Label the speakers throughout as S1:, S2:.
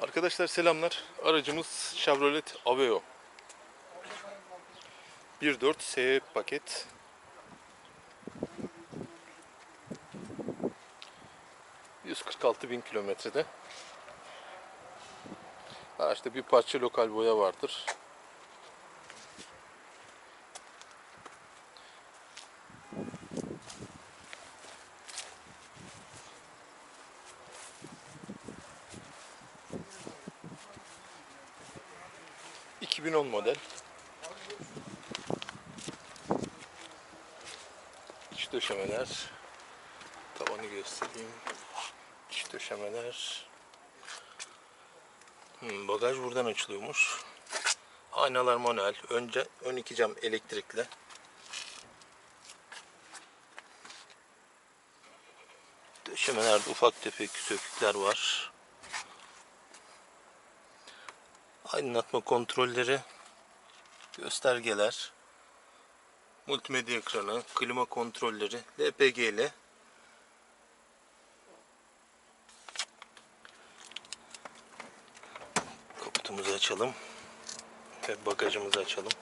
S1: Arkadaşlar selamlar. Aracımız Chevrolet Aveo. 1.4 SE paket. ...146 bin kilometrede. Araçta bir parça lokal boya vardır. ...2010 model. İç döşemeler. Tavanı göstereyim. İç döşemeler. Hmm, bagaj buradan açılıyormuş. Aynalar manuel. Önce ön iki cam elektrikli. Döşemelerde ufak tefek sökükler var. Aydınlatma kontrolleri, göstergeler, multimedya ekranı, klima kontrolleri, LPG'li. Kaputumuzu açalım ve bagajımızı açalım.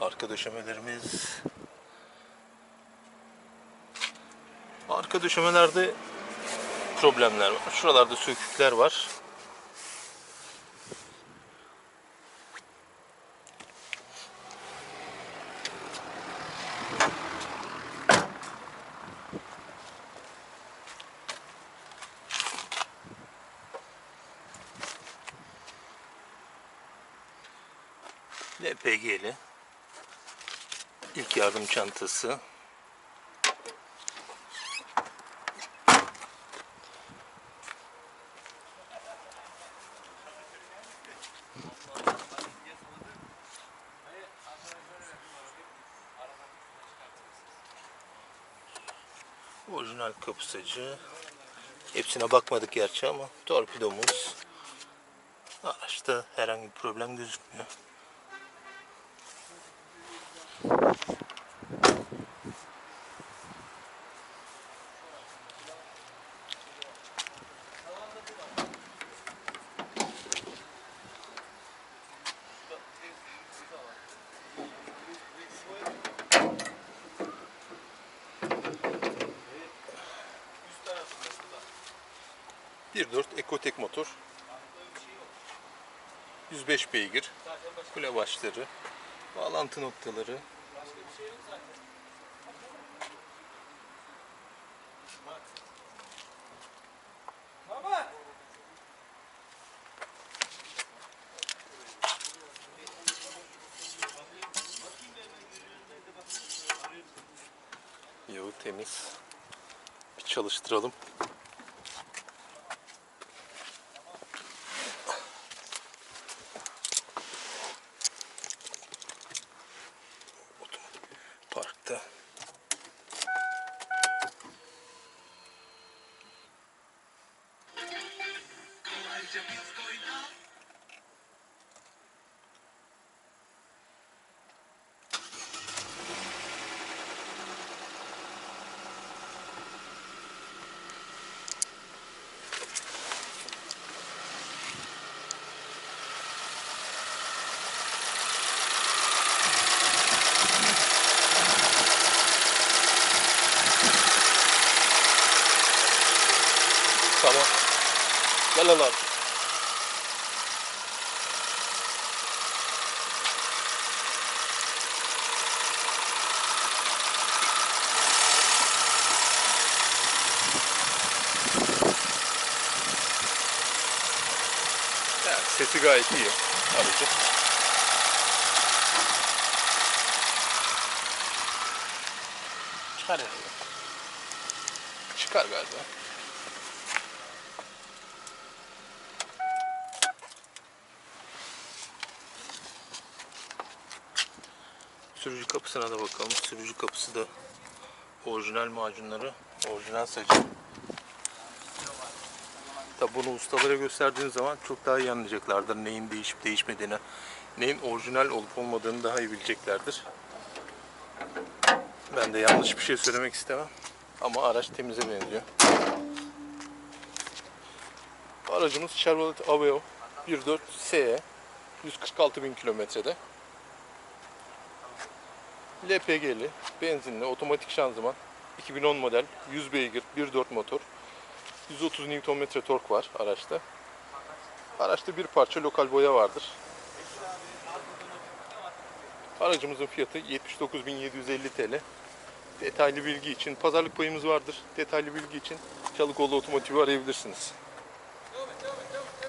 S1: Arka döşemelerimiz Arka döşemelerde problemler var. Şuralarda sökükler var. LPG'li ilk yardım çantası Orijinal kapısacı. Hepsine bakmadık gerçi ama torpidomuz. Araçta herhangi bir problem gözükmüyor. Bir dört Ekotek motor. 105 beygir. Kule başları. Bağlantı noktaları. Yağı temiz. Bir çalıştıralım. Tamam. Gel lan sesi gayet iyi aracın. Çıkar herhalde. Çıkar galiba. Sürücü kapısına da bakalım. Sürücü kapısı da orijinal macunları, orijinal sacı. Tabi bunu ustalara gösterdiğin zaman çok daha iyi anlayacaklardır neyin değişip değişmediğini, neyin orijinal olup olmadığını daha iyi bileceklerdir. Ben de yanlış bir şey söylemek istemem. Ama araç temize benziyor. Aracımız Chevrolet Aveo 1.4 SE 146 bin kilometrede. LPG'li, benzinli, otomatik şanzıman, 2010 model, 100 beygir, 1.4 motor, 130 Nm tork var araçta. Araçta bir parça lokal boya vardır. Aracımızın fiyatı 79.750 TL. Detaylı bilgi için pazarlık payımız vardır. Detaylı bilgi için Çalıkoğlu Otomotiv'i arayabilirsiniz.